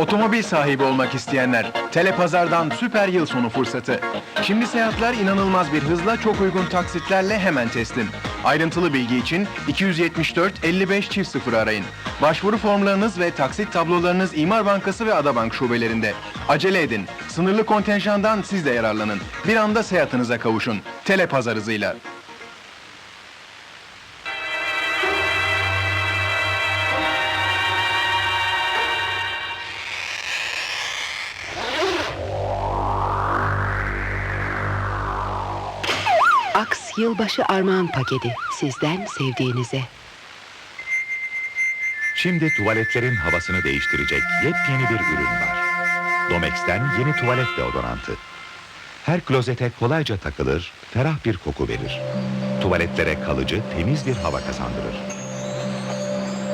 Otomobil sahibi olmak isteyenler, Telepazar'dan süper yıl sonu fırsatı. Şimdi seyahatler inanılmaz bir hızla çok uygun taksitlerle hemen teslim. Ayrıntılı bilgi için 274 55 çift sıfır arayın. Başvuru formlarınız ve taksit tablolarınız İmar Bankası ve Adabank şubelerinde. Acele edin. Sınırlı kontenjandan siz de yararlanın. Bir anda seyahatinize kavuşun. Telepazar hızıyla. Aks yılbaşı armağan paketi sizden sevdiğinize. Şimdi tuvaletlerin havasını değiştirecek yepyeni bir ürün var. Domex'ten yeni tuvalet deodorantı. Her klozete kolayca takılır, ferah bir koku verir. Tuvaletlere kalıcı, temiz bir hava kazandırır.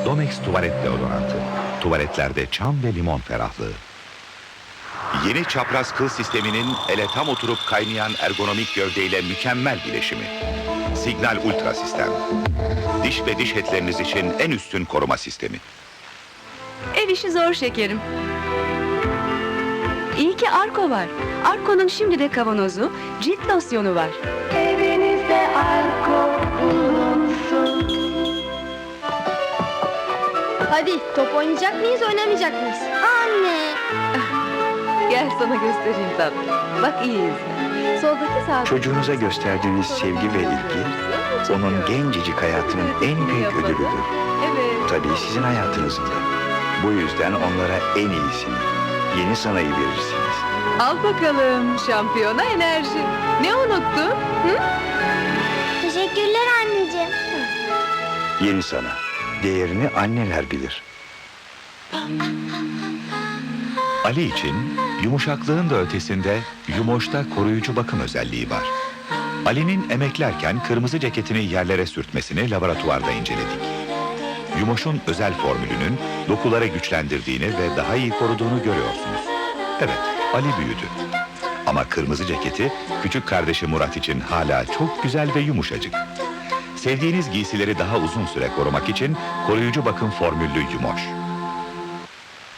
Domex tuvalet deodorantı. Tuvaletlerde çam ve limon ferahlığı. Yeni çapraz kıl sisteminin ele tam oturup kaynayan ergonomik gövdeyle mükemmel bileşimi. Signal Ultra sistem. Diş ve diş etleriniz için en üstün koruma sistemi. Ev işi zor şekerim. İyi ki Arko var. Arko'nun şimdi de kavanozu, cilt losyonu var. Evinizde arko bulunsun. Hadi top oynayacak mıyız oynamayacak mıyız? Anne. Gel sana göstereyim tatlım. Bak iyi izle. Soldaki sağ. Çocuğunuza gösterdiğiniz sevgi ve ilgi onun gencecik hayatının en büyük ödülüdür. Evet. Tabii sizin hayatınızın da. Bu yüzden onlara en iyisini, yeni sanayı verirsiniz. Al bakalım şampiyona enerji. Ne unuttun? Teşekkürler anneciğim. Yeni sana. Değerini anneler bilir. Ali için yumuşaklığın da ötesinde yumoşta koruyucu bakım özelliği var. Ali'nin emeklerken kırmızı ceketini yerlere sürtmesini laboratuvarda inceledik. Yumoş'un özel formülünün dokuları güçlendirdiğini ve daha iyi koruduğunu görüyorsunuz. Evet, Ali büyüdü. Ama kırmızı ceketi küçük kardeşi Murat için hala çok güzel ve yumuşacık. Sevdiğiniz giysileri daha uzun süre korumak için koruyucu bakım formüllü Yumoş.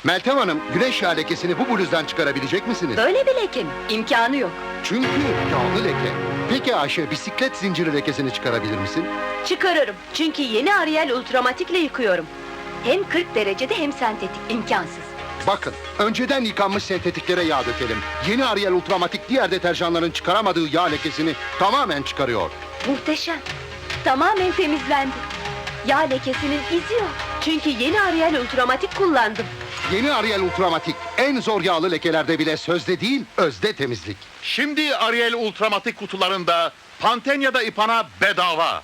Meltem Hanım, güneş yağı lekesini bu bluzdan çıkarabilecek misiniz? Böyle bir leke mi? İmkanı yok. Çünkü yağlı leke. Peki Ayşe, bisiklet zinciri lekesini çıkarabilir misin? Çıkarırım. Çünkü yeni Ariel Ultramatik'le yıkıyorum. Hem 40 derecede hem sentetik. imkansız. Bakın, önceden yıkanmış sentetiklere yağ dökelim. Yeni Ariel Ultramatik diğer deterjanların çıkaramadığı yağ lekesini tamamen çıkarıyor. Muhteşem. Tamamen temizlendi. Yağ lekesinin izi yok. Çünkü yeni Ariel Ultramatik kullandım. Yeni Ariel Ultramatik, en zor yağlı lekelerde bile sözde değil, özde temizlik. Şimdi Ariel Ultramatik kutularında Pantene ya da İpana bedava.